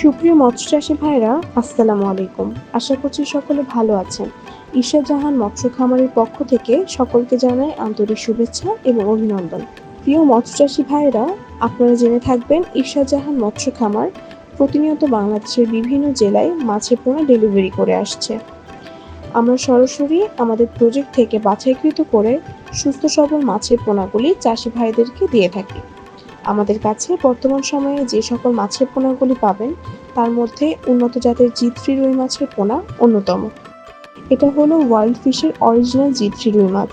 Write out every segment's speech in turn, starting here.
সুপ্রিয় মৎস্য চাষী ভাইরা আসসালামু আলাইকুম। আশা করছি সকলে ভালো আছেন। ঈশা জাহান মৎস্য খামারের পক্ষ থেকে সকলকে জানাই আন্তরিক শুভেচ্ছা এবং অভিনন্দন। প্রিয় মৎস্য চাষী ভাইরা আপনারা জেনে থাকবেন ঈশা জাহান মৎস্য খামার প্রতিনিয়ত বাংলাদেশের বিভিন্ন জেলায় মাছের পোনা ডেলিভারি করে আসছে। আমরা সরাসরি আমাদের প্রজেক্ট থেকে বাছাইকৃত করে সুস্থ সবল মাছের পোনাগুলি চাষি ভাইদেরকে দিয়ে থাকি। আমাদের কাছে বর্তমান সময়ে যে সকল মাছের পোনাগুলি পাবেন, তার মধ্যে উন্নত জাতের জি থ্রি রুই মাছের পোনা অন্যতম। এটা হলো ওয়ার্ল্ড ফিশের অরিজিনাল জি থ্রি রুই মাছ।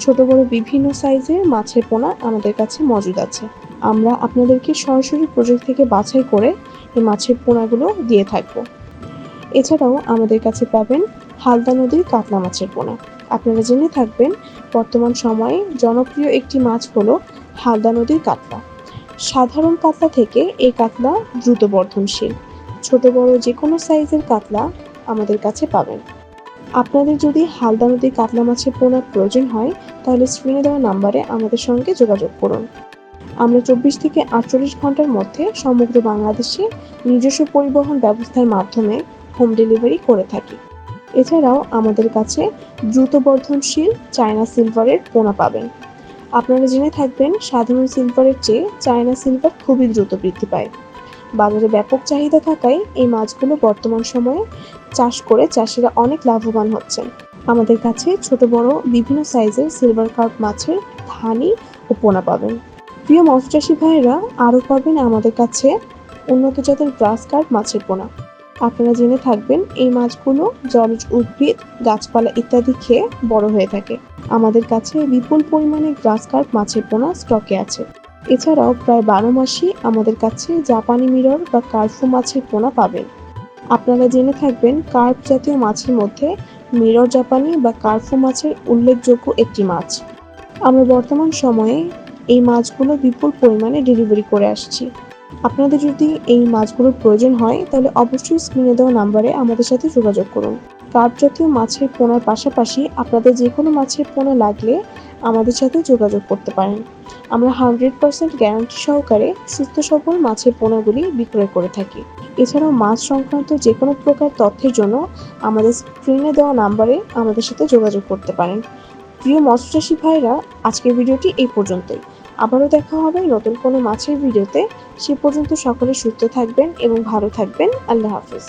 ছোট বড় বিভিন্ন সাইজের মাছের পোনা আমাদের কাছে মজুদ আছে। আমরা আপনাদেরকে সরাসরি প্রজেক্ট থেকে বাছাই করে এই মাছের পোনাগুলো দিয়ে থাকব। এছাড়াও আমাদের কাছে পাবেন হালদা নদীর কাতলা মাছের পোনা। আপনারা জেনে থাকবেন, বর্তমান সময়ে জনপ্রিয় একটি মাছ হলো হালদা নদীর কাতলা। সাধারণ কাতলা থেকে এই কাতলা দ্রুত বর্ধনশীল। ছোট, বড় যে কোনো সাইজের কাতলা আমাদের কাছে পাবেন। আপনাদের যদি হালদা নদীর কাতলা মাছের পোনার প্রয়োজন হয়, তাহলে স্ক্রিনে দেওয়া নাম্বারে আমাদের সঙ্গে যোগাযোগ করুন। আমরা চব্বিশ থেকে আটচল্লিশ ঘণ্টার মধ্যে সমগ্র বাংলাদেশে নিজস্ব পরিবহন ব্যবস্থার মাধ্যমে হোম ডেলিভারি করে থাকি। এছাড়াও আমাদের কাছে দ্রুত বর্ধনশীল চায়না সিলভারের পোনা পাবেন। আপনারা জেনে থাকবেন, সাধারণ সিলভারের চেয়ে চায়না সিলভার খুবই দ্রুত বৃদ্ধি পায়। বাজারে ব্যাপক চাহিদা থাকায় এই মাছগুলো বর্তমান সময়ে চাষ করে চাষিরা অনেক লাভবান হচ্ছেন। আমাদের কাছে ছোট, বড়, বিভিন্ন সাইজের সিলভার কার্প মাছের ধানি ও পোনা পাবেন। প্রিয় মৎস্যচাষী ভাইয়েরা, আরও পাবেন আমাদের কাছে উন্নত জাতের গ্রাস কার্প মাছের পোনা। আপনারা জেনে থাকবেন, এই মাছগুলো জলজ উদ্ভিদ, গাছপালা ইত্যাদি খেয়ে বড় হয়ে থাকে। আমাদের কাছে বিপুল পরিমাণে গ্রাস কার্প মাছের পোনা স্টকে আছে। এছাড়াও প্রায় বারো মাসই আমাদের কাছে জাপানি মিরর বা কার্ফু মাছের পোনা পাবেন। আপনারা জেনে থাকবেন, কার্প জাতীয় মাছের মধ্যে মিরর জাপানি বা কার্ফু মাছের উল্লেখযোগ্য একটি মাছ। আমরা বর্তমান সময়ে এই মাছগুলো বিপুল পরিমাণে ডেলিভারি করে আসছি। আপনাদের যদি এই মাছগুলোর প্রয়োজন হয়, তাহলে অবশ্যই স্ক্রিনে দেওয়া নাম্বারে আমাদের সাথে যোগাযোগ করুন। কার্প জাতীয় মাছের পোনার পাশাপাশি আপনাদের যে কোনো মাছের পোনা লাগলে আমাদের সাথে যোগাযোগ করতে পারেন। আমরা হান্ড্রেড পার্সেন্ট গ্যারান্টি সহকারে সুস্থ সবল মাছের পোনাগুলি বিক্রয় করে থাকি। এছাড়াও মাছ সংক্রান্ত যে কোনো প্রকার তথ্যের জন্য আমাদের স্ক্রিনে দেওয়া নাম্বারে আমাদের সাথে যোগাযোগ করতে পারেন। প্রিয় মৎস্যচাষী ভাইরা, আজকের ভিডিওটি এই পর্যন্তই। আবারও দেখা হবে নতুন কোনো মাছের ভিডিওতে। সে পর্যন্ত সকলে সুস্থ থাকবেন এবং ভালো থাকবেন। আল্লাহ হাফিজ।